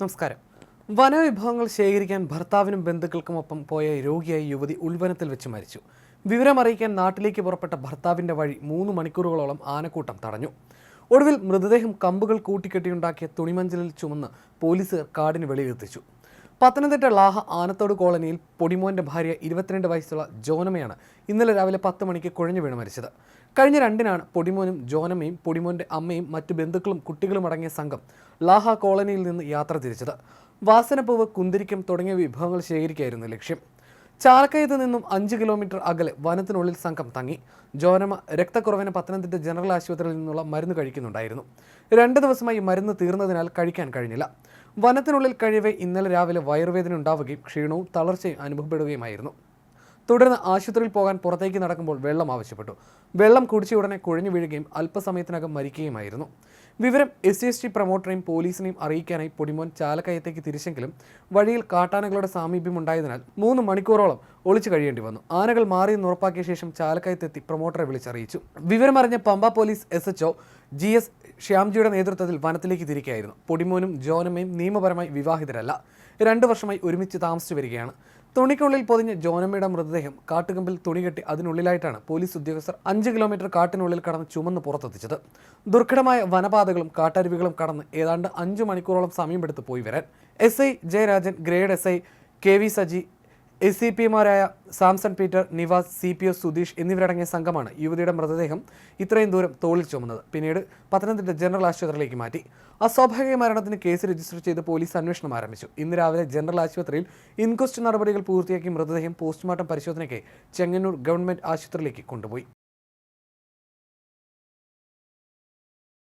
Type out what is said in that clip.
നമസ്കാരം. വനവിഭവങ്ങൾ ശേഖരിക്കാൻ ഭർത്താവിനും ബന്ധുക്കൾക്കുമൊപ്പം പോയ രോഗിയായ യുവതി ഉൾവനത്തിൽ വെച്ച് മരിച്ചു. വിവരമറിയിക്കാൻ നാട്ടിലേക്ക് പുറപ്പെട്ട ഭർത്താവിന്റെ വഴി മൂന്ന് മണിക്കൂറുകളോളം ആനക്കൂട്ടം തടഞ്ഞു. ഒടുവിൽ മൃതദേഹം കമ്പുകൾ കൂട്ടിക്കെട്ടിയുണ്ടാക്കിയ തുണിമഞ്ചലിൽ ചുമന്ന് പോലീസുകാർ കാടിന് വെളിയിലെത്തിച്ചു. പത്തനംതിട്ട ലാഹ ആനത്തോട് കോളനിയിൽ പൊടിമോന്റെ ഭാര്യ ഇരുപത്തിരണ്ട് വയസ്സുള്ള ജോനമയാണ് ഇന്നലെ രാവിലെ പത്ത് മണിക്ക് കുഴഞ്ഞു വീണ് മരിച്ചത്. കഴിഞ്ഞ രണ്ടിനാണ് പൊടിമോനും ജോനമയും പൊടിമോന്റെ അമ്മയും മറ്റു ബന്ധുക്കളും കുട്ടികളും അടങ്ങിയ സംഘം ലാഹ കോളനിയിൽ നിന്ന് യാത്ര തിരിച്ചത്. വാസനപ്പൂവ് കുന്തിരിക്കം തുടങ്ങിയ വിഭവങ്ങൾ ശേഖരിക്കായിരുന്നു ലക്ഷ്യം. ചാലക്കയത്ത് നിന്നും അഞ്ച് കിലോമീറ്റർ അകലെ വനത്തിനുള്ളിൽ സംഘം തങ്ങി. ജോനമ രക്തക്കുറവിന് പത്തനംതിട്ട ജനറൽ ആശുപത്രിയിൽ നിന്നുള്ള മരുന്ന് കഴിക്കുന്നുണ്ടായിരുന്നു. രണ്ട് ദിവസമായി മരുന്ന് തീർന്നതിനാൽ കഴിക്കാൻ കഴിഞ്ഞില്ല. വനത്തിനുള്ളിൽ കഴിയവേ ഇന്നലെ രാവിലെ വയറുവേദന ഉണ്ടാവുകയും ക്ഷീണവും തളർച്ചയും അനുഭവപ്പെടുകയുമായിരുന്നു. തുടർന്ന് ആശുപത്രിയിൽ പോകാൻ പുറത്തേക്ക് നടക്കുമ്പോൾ വെള്ളം ആവശ്യപ്പെട്ടു. വെള്ളം കുടിച്ച ഉടനെ കുഴഞ്ഞു വീഴുകയും അല്പസമയത്തിനകം മരിക്കുകയുമായിരുന്നു. വിവരം എസ് എസ് ടി പ്രൊമോട്ടറെയും പോലീസിനെയും അറിയിക്കാനായി പൊടിമോൻ ചാലക്കയത്തേക്ക് തിരിച്ചെങ്കിലും വഴിയിൽ കാട്ടാനകളുടെ സാമീപ്യമുണ്ടായതിനാൽ മൂന്ന് മണിക്കൂറോളം ഒളിച്ചു കഴിയേണ്ടി വന്നു. ആനകൾ മാറിയെന്ന് ഉറപ്പാക്കിയ ശേഷം ചാലക്കയത്തെത്തി പ്രൊമോട്ടറെ വിളിച്ചറിയിച്ചു. വിവരമറിഞ്ഞ Pamba police S H G S ശ്യാംജിയുടെ നേതൃത്വത്തിൽ വനത്തിലേക്ക് തിരിക്കുകയായിരുന്നു പൊടിമോനും ജോനമ്മയും നിയമപരമായി വിവാഹിതരല്ല. രണ്ടു വർഷമായി ഒരുമിച്ച് താമസിച്ചു വരികയാണ്. തുണിക്കുള്ളിൽ പൊതിഞ്ഞ് ജോനമ്മയുടെ മൃതദേഹം കാട്ടുകമ്പിൽ തുണി കെട്ടി അതിനുള്ളിലായിട്ടാണ് പോലീസ് ഉദ്യോഗസ്ഥർ അഞ്ച് കിലോമീറ്റർ കാട്ടിനുള്ളിൽ കടന്ന് ചുമന്ന് പുറത്തെത്തിച്ചത്. ദുർഘടമായ വനപാതകളും കാട്ടരുവികളും കടന്ന് ഏതാണ്ട് അഞ്ചു മണിക്കൂറോളം സമയമെടുത്ത് പോയി വരാൻ. S I Jayarajan grade S I K V Saji S C പിമാരായ Samson Peter Nivas C P O Sudheesh എന്നിവരടങ്ങിയ സംഘമാണ് യുവതിയുടെ മൃതദേഹം ഇത്രയും ദൂരം തോളിൽ ചുമന്നത്. പിന്നീട് പത്തനംതിട്ട ജനറൽ ആശുപത്രിയിലേക്ക് മാറ്റി. അസ്വാഭാവിക മരണത്തിന് കേസ് രജിസ്റ്റർ ചെയ്ത് പോലീസ് അന്വേഷണം ആരംഭിച്ചു. ഇന്ന് രാവിലെ ജനറൽ ആശുപത്രിയിൽ ഇൻക്വസ്റ്റ് നടപടികൾ പൂർത്തിയാക്കി മൃതദേഹം പോസ്റ്റ്മോർട്ടം പരിശോധനയ്ക്ക് ചെങ്ങന്നൂർ ഗവൺമെന്റ് ആശുപത്രിയിലേക്ക് കൊണ്ടുപോയി.